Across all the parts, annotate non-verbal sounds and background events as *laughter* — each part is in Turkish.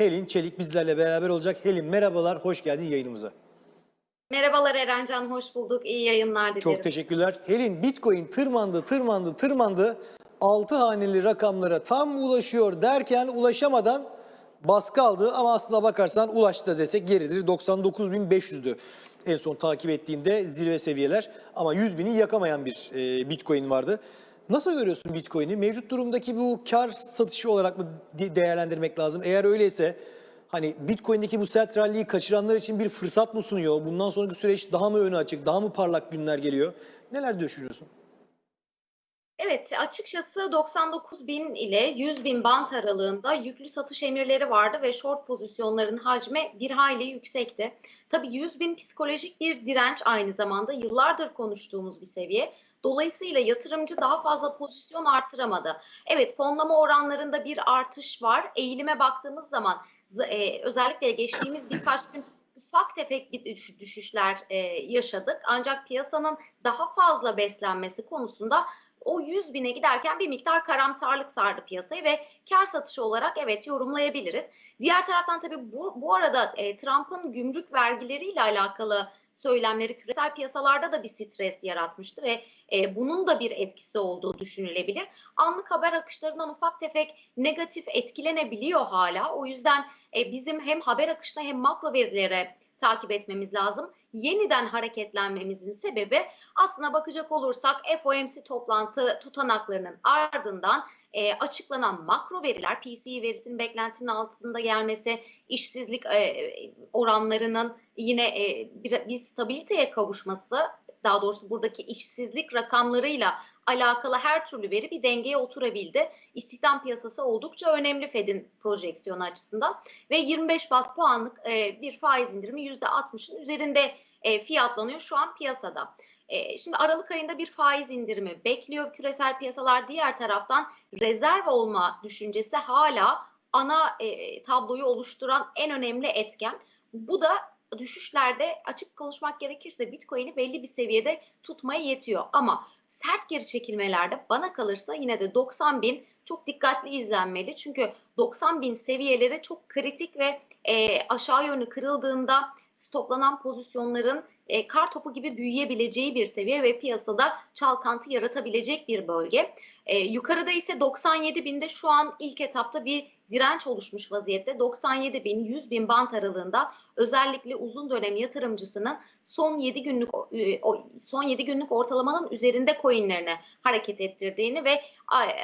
Helin Çelik bizlerle beraber olacak. Helin merhabalar, hoş geldin yayınımıza. Merhabalar Erencan, hoş bulduk. İyi yayınlar dilerim. Çok teşekkürler. Helin Bitcoin tırmandı, tırmandı, tırmandı. 6 haneli rakamlara tam ulaşıyor derken ulaşamadan baskı aldı ama aslına bakarsan ulaştı da desek geridir. 99.500'dü en son takip ettiğimde zirve seviyeler ama 100 bini yakamayan bir e, Bitcoin vardı. Nasıl görüyorsun Bitcoin'i? Mevcut durumdaki bu kar satışı olarak mı de- değerlendirmek lazım? Eğer öyleyse hani Bitcoin'deki bu sert rally'yi kaçıranlar için bir fırsat mı sunuyor? Bundan sonraki süreç daha mı önü açık, daha mı parlak günler geliyor? Neler düşünüyorsun? Evet, açıkçası 99 bin ile 100 bin bant aralığında yüklü satış emirleri vardı ve short pozisyonların hacmi bir hayli yüksekti. Tabii 100 bin psikolojik bir direnç aynı zamanda yıllardır konuştuğumuz bir seviye. Dolayısıyla yatırımcı daha fazla pozisyon arttıramadı. Evet, fonlama oranlarında bir artış var. Eğilime baktığımız zaman e, özellikle geçtiğimiz birkaç gün ufak tefek bir düş- düşüşler e, yaşadık. Ancak piyasanın daha fazla beslenmesi konusunda o 100 bine giderken bir miktar karamsarlık sardı piyasayı ve kar satışı olarak evet yorumlayabiliriz. Diğer taraftan tabii bu, bu arada e, Trump'ın gümrük vergileriyle alakalı söylemleri küresel piyasalarda da bir stres yaratmıştı ve e, bunun da bir etkisi olduğu düşünülebilir. Anlık haber akışlarından ufak tefek negatif etkilenebiliyor hala. O yüzden e, bizim hem haber akışına hem makro verilere takip etmemiz lazım. Yeniden hareketlenmemizin sebebi aslına bakacak olursak FOMC toplantı tutanaklarının ardından e, açıklanan makro veriler, PCE verisinin beklentinin altında gelmesi, işsizlik e, oranlarının yine e, bir, bir stabiliteye kavuşması, daha doğrusu buradaki işsizlik rakamlarıyla alakalı her türlü veri bir dengeye oturabildi. İstihdam piyasası oldukça önemli Fed'in projeksiyonu açısından ve 25 bas puanlık e, bir faiz indirimi %60'ın üzerinde e, fiyatlanıyor şu an piyasada. E, Şimdi Aralık ayında bir faiz indirimi bekliyor küresel piyasalar. Diğer taraftan rezerv olma düşüncesi hala ana e, tabloyu oluşturan en önemli etken. Bu da düşüşlerde açık konuşmak gerekirse Bitcoin'i belli bir seviyede tutmaya yetiyor. Ama sert geri çekilmelerde bana kalırsa yine de 90 bin çok dikkatli izlenmeli. Çünkü 90 bin seviyeleri çok kritik ve e, aşağı yönlü kırıldığında stoplanan pozisyonların e, kar topu gibi büyüyebileceği bir seviye ve piyasada çalkantı yaratabilecek bir bölge. E, yukarıda ise 97 binde şu an ilk etapta bir direnç oluşmuş vaziyette. 97 bin 100 bin bant aralığında özellikle uzun dönem yatırımcısının son 7 günlük e, son 7 günlük ortalamanın üzerinde coinlerine hareket ettirdiğini ve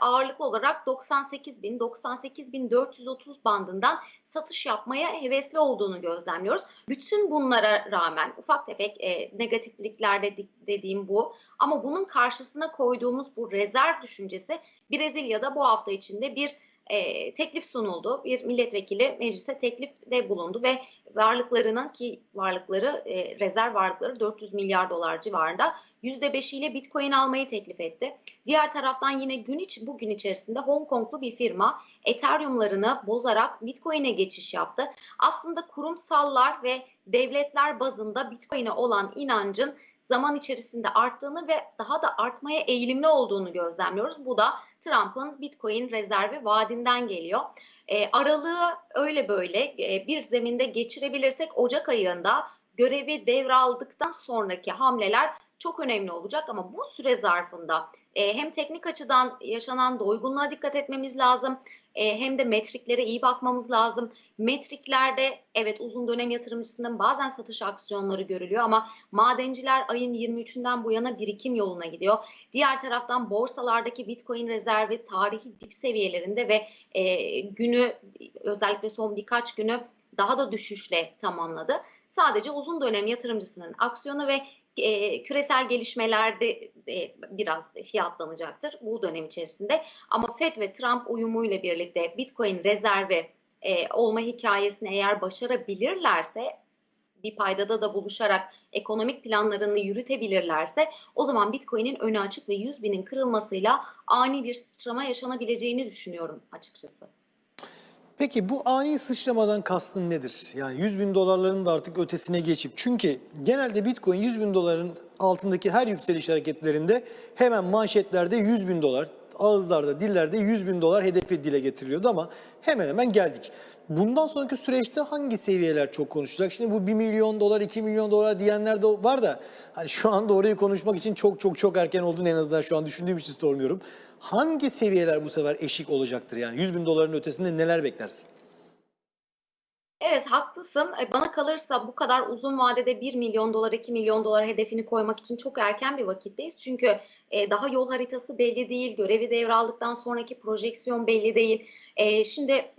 ağırlıklı olarak 98 bin 98 bin 430 bandından satış yapmaya hevesli olduğunu gözlemliyoruz. Bütün bunlara rağmen ufak tefek e, negatiflikler dediğim bu ama bunun karşısına koyduğumuz bu rezerv düşüncesi Brezilya'da bu hafta içinde bir e, teklif sunuldu. Bir milletvekili meclise teklifde bulundu ve varlıklarının ki varlıkları e, rezerv varlıkları 400 milyar dolar civarında %5'iyle Bitcoin almayı teklif etti. Diğer taraftan yine gün iç bugün içerisinde Hong Konglu bir firma Ethereum'larını bozarak Bitcoin'e geçiş yaptı. Aslında kurumsallar ve devletler bazında Bitcoin'e olan inancın zaman içerisinde arttığını ve daha da artmaya eğilimli olduğunu gözlemliyoruz. Bu da Trump'ın Bitcoin rezervi vaadinden geliyor. E, aralığı öyle böyle e, bir zeminde geçirebilirsek Ocak ayında görevi devraldıktan sonraki hamleler çok önemli olacak ama bu süre zarfında e, hem teknik açıdan yaşanan doygunluğa dikkat etmemiz lazım e, hem de metriklere iyi bakmamız lazım. Metriklerde evet uzun dönem yatırımcısının bazen satış aksiyonları görülüyor ama madenciler ayın 23'ünden bu yana birikim yoluna gidiyor. Diğer taraftan borsalardaki Bitcoin rezervi tarihi dip seviyelerinde ve e, günü özellikle son birkaç günü daha da düşüşle tamamladı. Sadece uzun dönem yatırımcısının aksiyonu ve e, küresel gelişmelerde e, biraz fiyatlanacaktır bu dönem içerisinde. Ama FED ve Trump uyumuyla birlikte Bitcoin rezervi e, olma hikayesini eğer başarabilirlerse bir paydada da buluşarak ekonomik planlarını yürütebilirlerse o zaman Bitcoin'in önü açık ve 100 binin kırılmasıyla ani bir sıçrama yaşanabileceğini düşünüyorum açıkçası. Peki bu ani sıçramadan kastın nedir? Yani 100 bin dolarların da artık ötesine geçip çünkü genelde Bitcoin 100 bin doların altındaki her yükseliş hareketlerinde hemen manşetlerde 100 bin dolar ağızlarda, dillerde 100 bin dolar hedefi dile getiriliyordu ama hemen hemen geldik. Bundan sonraki süreçte hangi seviyeler çok konuşulacak? Şimdi bu 1 milyon dolar, 2 milyon dolar diyenler de var da hani şu anda orayı konuşmak için çok çok çok erken olduğunu en azından şu an düşündüğüm için sormuyorum. Hangi seviyeler bu sefer eşik olacaktır yani 100 bin doların ötesinde neler beklersin? Evet haklısın. E, Bana kalırsa bu kadar uzun vadede 1 milyon dolar, 2 milyon dolar hedefini koymak için çok erken bir vakitteyiz. Çünkü e, daha yol haritası belli değil, görevi devraldıktan sonraki projeksiyon belli değil. E, Şimdi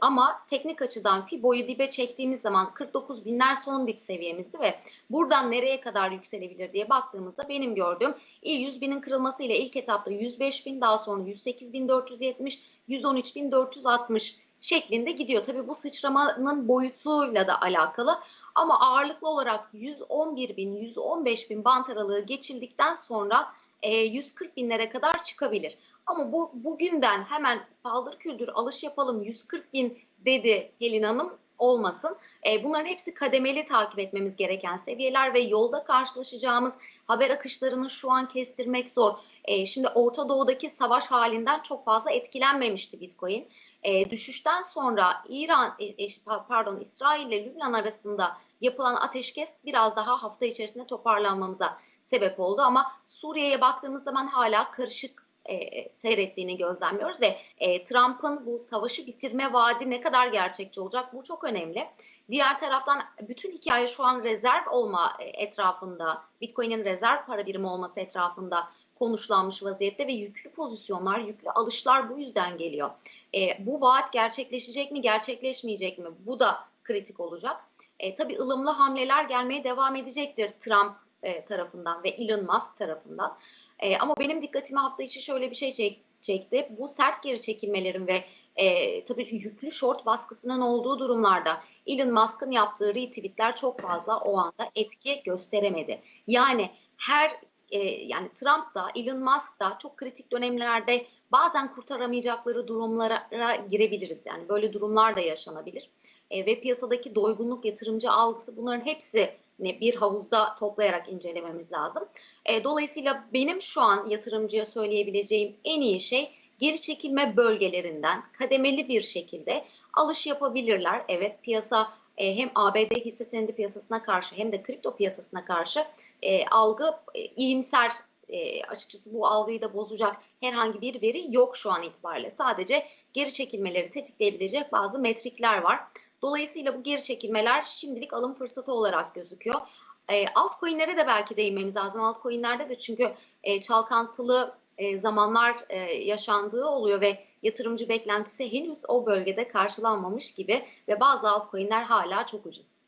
ama teknik açıdan Fibo'yu dibe çektiğimiz zaman 49 binler son dip seviyemizdi ve buradan nereye kadar yükselebilir diye baktığımızda benim gördüğüm il 100 binin kırılması ile ilk etapta 105 bin daha sonra 108 bin 470, 113 bin 460 şeklinde gidiyor. Tabii bu sıçramanın boyutuyla da alakalı ama ağırlıklı olarak 111 bin, 115 bin bant aralığı geçildikten sonra e, 140 binlere kadar çıkabilir. Ama bu bugünden hemen paldır küldür alış yapalım 140 bin dedi Helin Hanım olmasın. E, bunların hepsi kademeli takip etmemiz gereken seviyeler ve yolda karşılaşacağımız haber akışlarını şu an kestirmek zor. E, şimdi Orta Doğu'daki savaş halinden çok fazla etkilenmemişti Bitcoin. E, düşüşten sonra İran, e, e, pardon İsrail ile Lübnan arasında yapılan ateşkes biraz daha hafta içerisinde toparlanmamıza sebep oldu. Ama Suriye'ye baktığımız zaman hala karışık e, seyrettiğini gözlemliyoruz ve e, Trump'ın bu savaşı bitirme vaadi ne kadar gerçekçi olacak bu çok önemli. Diğer taraftan bütün hikaye şu an rezerv olma e, etrafında, Bitcoin'in rezerv para birimi olması etrafında konuşlanmış vaziyette ve yüklü pozisyonlar, yüklü alışlar bu yüzden geliyor. E, bu vaat gerçekleşecek mi, gerçekleşmeyecek mi? Bu da kritik olacak. E, tabii ılımlı hamleler gelmeye devam edecektir Trump e, tarafından ve Elon Musk tarafından. E, ama benim dikkatimi hafta içi şöyle bir şey çek, çekti. Bu sert geri çekilmelerin ve e, tabii yüklü short baskısının olduğu durumlarda Elon Musk'ın yaptığı retweetler çok fazla o anda etki gösteremedi. Yani her e, yani Trump da Elon Musk da çok kritik dönemlerde bazen kurtaramayacakları durumlara girebiliriz. Yani böyle durumlar da yaşanabilir. E, ve piyasadaki doygunluk, yatırımcı algısı bunların hepsi bir havuzda toplayarak incelememiz lazım. E, dolayısıyla benim şu an yatırımcıya söyleyebileceğim en iyi şey geri çekilme bölgelerinden kademeli bir şekilde alış yapabilirler. Evet piyasa e, hem ABD hisse senedi piyasasına karşı hem de kripto piyasasına karşı e, algı e, iyimser e, açıkçası bu algıyı da bozacak herhangi bir veri yok şu an itibariyle. Sadece geri çekilmeleri tetikleyebilecek bazı metrikler var. Dolayısıyla bu geri çekilmeler şimdilik alım fırsatı olarak gözüküyor. E, altcoin'lere de belki değinmemiz lazım. Altcoin'lerde de çünkü e, çalkantılı e, zamanlar e, yaşandığı oluyor ve yatırımcı beklentisi henüz o bölgede karşılanmamış gibi ve bazı altcoin'ler hala çok ucuz.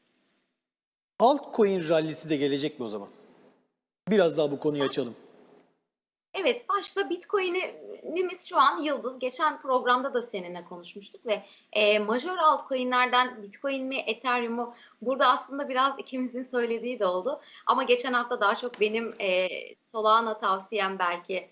Altcoin rallisi de gelecek mi o zaman? Biraz daha bu konuyu açalım. Evet, başta Bitcoin'imiz şu an yıldız. Geçen programda da seninle konuşmuştuk ve e, majör altcoin'lerden Bitcoin mi, Ethereum mu? Burada aslında biraz ikimizin söylediği de oldu. Ama geçen hafta daha çok benim e, Solana tavsiyem belki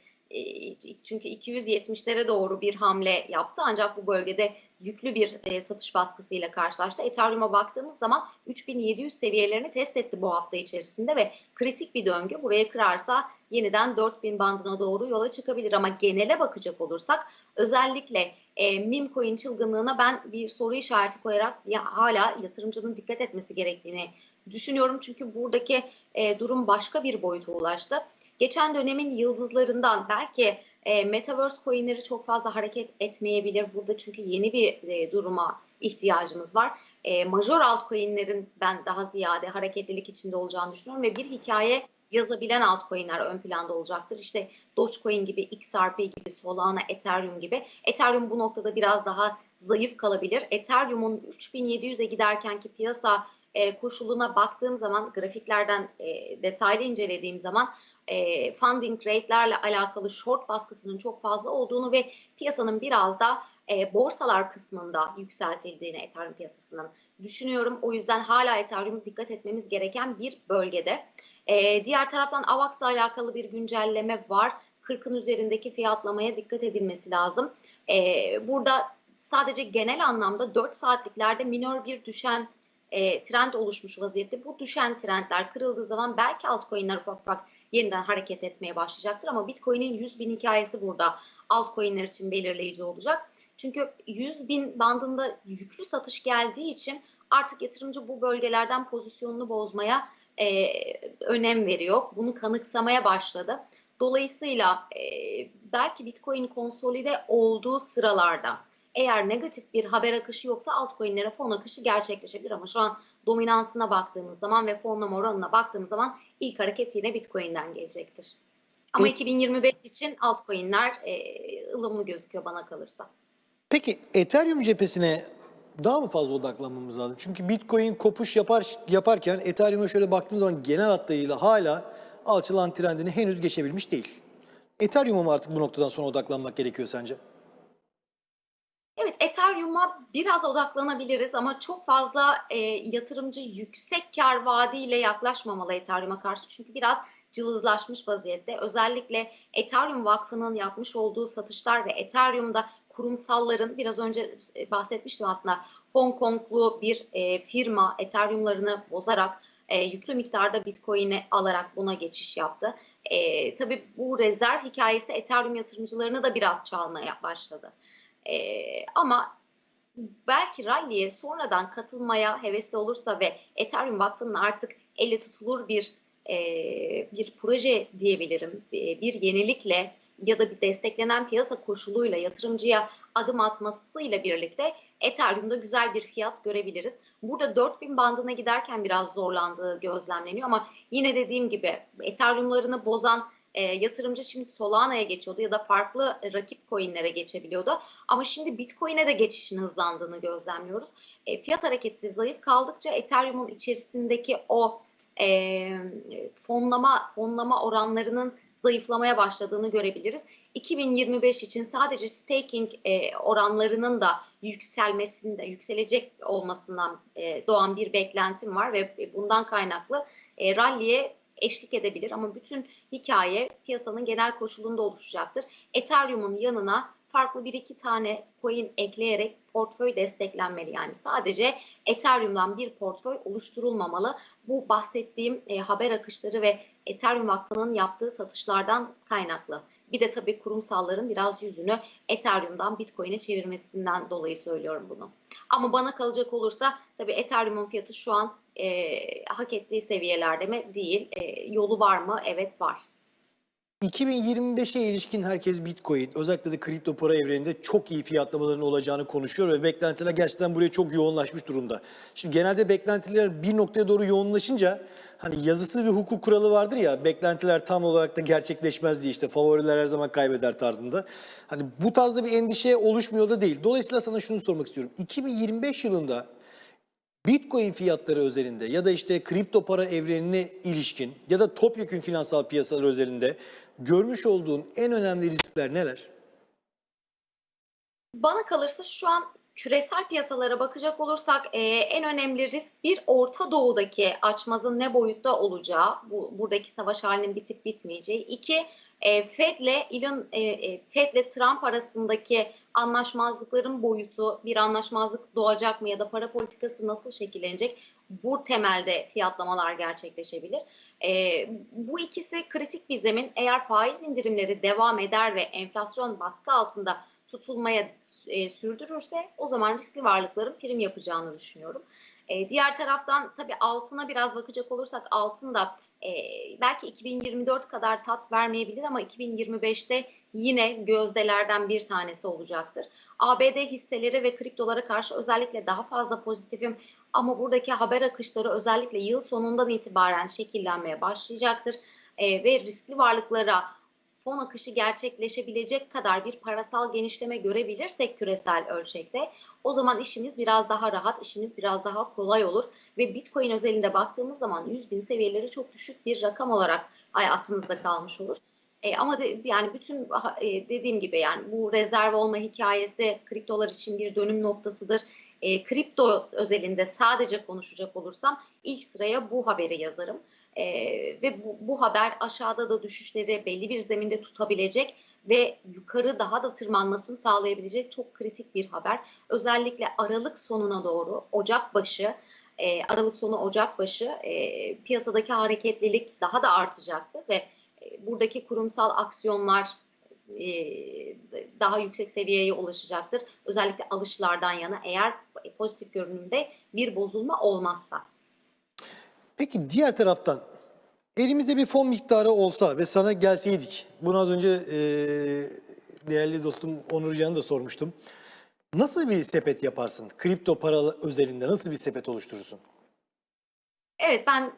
çünkü 270'lere doğru bir hamle yaptı ancak bu bölgede yüklü bir e, satış baskısıyla karşılaştı. Ethereum'a baktığımız zaman 3700 seviyelerini test etti bu hafta içerisinde ve kritik bir döngü. Buraya kırarsa yeniden 4000 bandına doğru yola çıkabilir ama genele bakacak olursak özellikle e, meme coin çılgınlığına ben bir soru işareti koyarak ya, hala yatırımcının dikkat etmesi gerektiğini düşünüyorum. Çünkü buradaki e, durum başka bir boyuta ulaştı. Geçen dönemin yıldızlarından belki e, Metaverse coinleri çok fazla hareket etmeyebilir. Burada çünkü yeni bir e, duruma ihtiyacımız var. E, major altcoinlerin ben daha ziyade hareketlilik içinde olacağını düşünüyorum ve bir hikaye yazabilen altcoin'ler ön planda olacaktır. İşte Dogecoin gibi, XRP gibi, Solana, Ethereum gibi. Ethereum bu noktada biraz daha zayıf kalabilir. Ethereum'un 3700'e giderkenki piyasa e, koşuluna baktığım zaman, grafiklerden e, detaylı incelediğim zaman e, funding rate'lerle alakalı short baskısının çok fazla olduğunu ve piyasanın biraz da e, borsalar kısmında yükseltildiğini Ethereum piyasasının düşünüyorum. O yüzden hala Ethereum dikkat etmemiz gereken bir bölgede. E, diğer taraftan AVAX'la alakalı bir güncelleme var. 40'ın üzerindeki fiyatlamaya dikkat edilmesi lazım. E, burada sadece genel anlamda 4 saatliklerde minor bir düşen e, trend oluşmuş vaziyette. Bu düşen trendler kırıldığı zaman belki altcoin'ler ufak ufak yeniden hareket etmeye başlayacaktır. Ama Bitcoin'in 100 bin hikayesi burada altcoin'ler için belirleyici olacak. Çünkü 100 bin bandında yüklü satış geldiği için artık yatırımcı bu bölgelerden pozisyonunu bozmaya e, önem veriyor. Bunu kanıksamaya başladı. Dolayısıyla e, belki Bitcoin konsolide olduğu sıralarda eğer negatif bir haber akışı yoksa altcoin'lere fon akışı gerçekleşebilir ama şu an dominansına baktığımız zaman ve fonlama oranına baktığımız zaman ilk hareket yine Bitcoin'den gelecektir. Ama Peki. 2025 için altcoin'ler e, ılımlı gözüküyor bana kalırsa. Peki Ethereum cephesine daha mı fazla odaklanmamız lazım? Çünkü Bitcoin kopuş yapar yaparken Ethereum'a şöyle baktığımız zaman genel hatlarıyla hala alçalan trendini henüz geçebilmiş değil. Ethereum'a mı artık bu noktadan sonra odaklanmak gerekiyor sence? Evet, Ethereum'a biraz odaklanabiliriz ama çok fazla e, yatırımcı yüksek kar vaadiyle yaklaşmamalı Ethereum'a karşı. Çünkü biraz cılızlaşmış vaziyette. Özellikle Ethereum Vakfı'nın yapmış olduğu satışlar ve Ethereum'da kurumsalların biraz önce e, bahsetmiştim aslında Hong Konglu bir e, firma Ethereum'larını bozarak e, yüklü miktarda Bitcoin'i alarak buna geçiş yaptı. E, tabii bu rezerv hikayesi Ethereum yatırımcılarını da biraz çalmaya başladı. Ee, ama belki rally'e sonradan katılmaya hevesli olursa ve Ethereum Vakfı'nın artık elle tutulur bir e, bir proje diyebilirim, e, bir yenilikle ya da bir desteklenen piyasa koşuluyla yatırımcıya adım atmasıyla birlikte Ethereum'da güzel bir fiyat görebiliriz. Burada 4000 bandına giderken biraz zorlandığı gözlemleniyor ama yine dediğim gibi Ethereum'larını bozan e, yatırımcı şimdi Solana'ya geçiyordu ya da farklı rakip coinlere geçebiliyordu. Ama şimdi Bitcoin'e de geçişin hızlandığını gözlemliyoruz. E, fiyat hareketi zayıf kaldıkça Ethereum'un içerisindeki o e, fonlama fonlama oranlarının zayıflamaya başladığını görebiliriz. 2025 için sadece staking e, oranlarının da yükselmesinde, yükselecek olmasından e, doğan bir beklentim var ve bundan kaynaklı e, rally'e eşlik edebilir ama bütün hikaye piyasanın genel koşulunda oluşacaktır. Ethereum'un yanına farklı bir iki tane coin ekleyerek portföy desteklenmeli. Yani sadece Ethereum'dan bir portföy oluşturulmamalı. Bu bahsettiğim e, haber akışları ve Ethereum Vakfı'nın yaptığı satışlardan kaynaklı. Bir de tabii kurumsalların biraz yüzünü Ethereum'dan Bitcoin'e çevirmesinden dolayı söylüyorum bunu. Ama bana kalacak olursa tabii Ethereum'un fiyatı şu an e, hak ettiği seviyelerde mi? Değil. E, yolu var mı? Evet var. 2025'e ilişkin herkes Bitcoin, özellikle de kripto para evreninde çok iyi fiyatlamaların olacağını konuşuyor ve beklentiler gerçekten buraya çok yoğunlaşmış durumda. Şimdi genelde beklentiler bir noktaya doğru yoğunlaşınca hani yazısı bir hukuk kuralı vardır ya beklentiler tam olarak da gerçekleşmez diye işte favoriler her zaman kaybeder tarzında. Hani bu tarzda bir endişe oluşmuyor da değil. Dolayısıyla sana şunu sormak istiyorum. 2025 yılında Bitcoin fiyatları özelinde ya da işte kripto para evrenine ilişkin ya da topyekün finansal piyasalar özelinde görmüş olduğun en önemli riskler neler? Bana kalırsa şu an küresel piyasalara bakacak olursak e, en önemli risk bir Orta Doğu'daki açmazın ne boyutta olacağı, bu buradaki savaş halinin bitip bitmeyeceği. İki, e, Fed'le Elon, e, e, Fed'le Trump arasındaki anlaşmazlıkların boyutu, bir anlaşmazlık doğacak mı ya da para politikası nasıl şekillenecek? Bu temelde fiyatlamalar gerçekleşebilir. E, bu ikisi kritik bir zemin. Eğer faiz indirimleri devam eder ve enflasyon baskı altında tutulmaya e, sürdürürse o zaman riskli varlıkların prim yapacağını düşünüyorum. E, diğer taraftan tabii altına biraz bakacak olursak altın da e, belki 2024 kadar tat vermeyebilir ama 2025'te yine gözdelerden bir tanesi olacaktır. ABD hisseleri ve kriptolara karşı özellikle daha fazla pozitifim ama buradaki haber akışları özellikle yıl sonundan itibaren şekillenmeye başlayacaktır. E, ve riskli varlıklara fon akışı gerçekleşebilecek kadar bir parasal genişleme görebilirsek küresel ölçekte o zaman işimiz biraz daha rahat, işimiz biraz daha kolay olur ve Bitcoin özelinde baktığımız zaman 100 bin seviyeleri çok düşük bir rakam olarak hayatımızda kalmış olur. E, ama de, yani bütün e, dediğim gibi yani bu rezerv olma hikayesi kriptolar için bir dönüm noktasıdır. E, kripto özelinde sadece konuşacak olursam ilk sıraya bu haberi yazarım. E, ve bu, bu haber aşağıda da düşüşleri belli bir zeminde tutabilecek ve yukarı daha da tırmanmasını sağlayabilecek çok kritik bir haber. Özellikle Aralık sonuna doğru, Ocak başı, e, Aralık sonu Ocak başı e, piyasadaki hareketlilik daha da artacaktır ve e, buradaki kurumsal aksiyonlar e, daha yüksek seviyeye ulaşacaktır. Özellikle alışlardan yana eğer pozitif görünümde bir bozulma olmazsa. Peki diğer taraftan elimizde bir fon miktarı olsa ve sana gelseydik, bunu az önce e, değerli dostum Onur Can'a da sormuştum. Nasıl bir sepet yaparsın? Kripto para özelinde nasıl bir sepet oluşturursun? Evet ben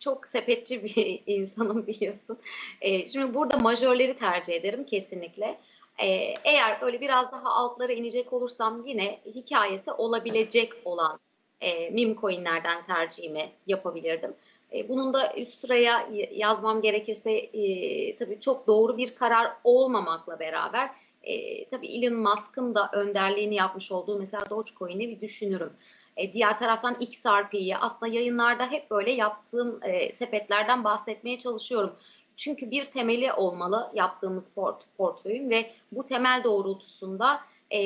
çok sepetçi bir *laughs* insanım biliyorsun. Ee, şimdi burada majörleri tercih ederim kesinlikle. Ee, eğer böyle biraz daha altlara inecek olursam yine hikayesi olabilecek olan e, meme coinlerden tercihimi yapabilirdim. E, bunun da üst sıraya yazmam gerekirse e, tabii çok doğru bir karar olmamakla beraber e, tabii Elon Musk'ın da önderliğini yapmış olduğu mesela Dogecoin'i bir düşünürüm. E, diğer taraftan XRP'yi aslında yayınlarda hep böyle yaptığım e, sepetlerden bahsetmeye çalışıyorum. Çünkü bir temeli olmalı yaptığımız port, portföyün ve bu temel doğrultusunda e,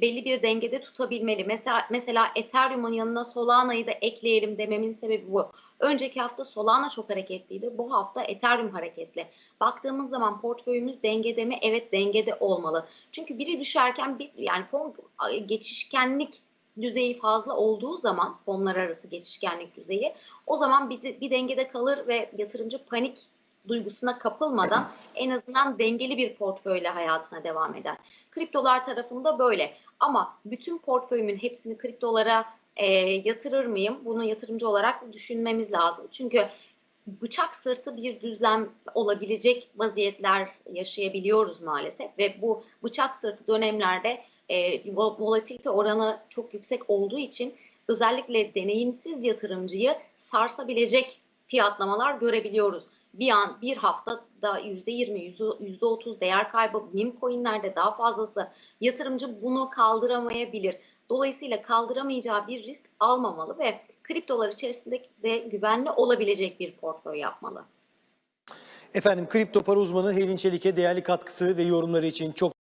belli bir dengede tutabilmeli. Mesela, mesela Ethereum'un yanına Solana'yı da ekleyelim dememin sebebi bu. Önceki hafta Solana çok hareketliydi. Bu hafta Ethereum hareketli. Baktığımız zaman portföyümüz dengede mi? Evet dengede olmalı. Çünkü biri düşerken bir yani fon geçişkenlik düzeyi fazla olduğu zaman fonlar arası geçişkenlik düzeyi o zaman bir, bir dengede kalır ve yatırımcı panik duygusuna kapılmadan en azından dengeli bir portföyle hayatına devam eder. Kriptolar tarafında böyle ama bütün portföyümün hepsini kriptolara e, yatırır mıyım? Bunu yatırımcı olarak düşünmemiz lazım. Çünkü bıçak sırtı bir düzlem olabilecek vaziyetler yaşayabiliyoruz maalesef ve bu bıçak sırtı dönemlerde e, vol- volatilite oranı çok yüksek olduğu için özellikle deneyimsiz yatırımcıyı sarsabilecek fiyatlamalar görebiliyoruz. Bir an bir haftada %20, %30 değer kaybı meme coinlerde daha fazlası yatırımcı bunu kaldıramayabilir. Dolayısıyla kaldıramayacağı bir risk almamalı ve kriptolar içerisinde de güvenli olabilecek bir portföy yapmalı. Efendim kripto para uzmanı Helin Çelik'e değerli katkısı ve yorumları için çok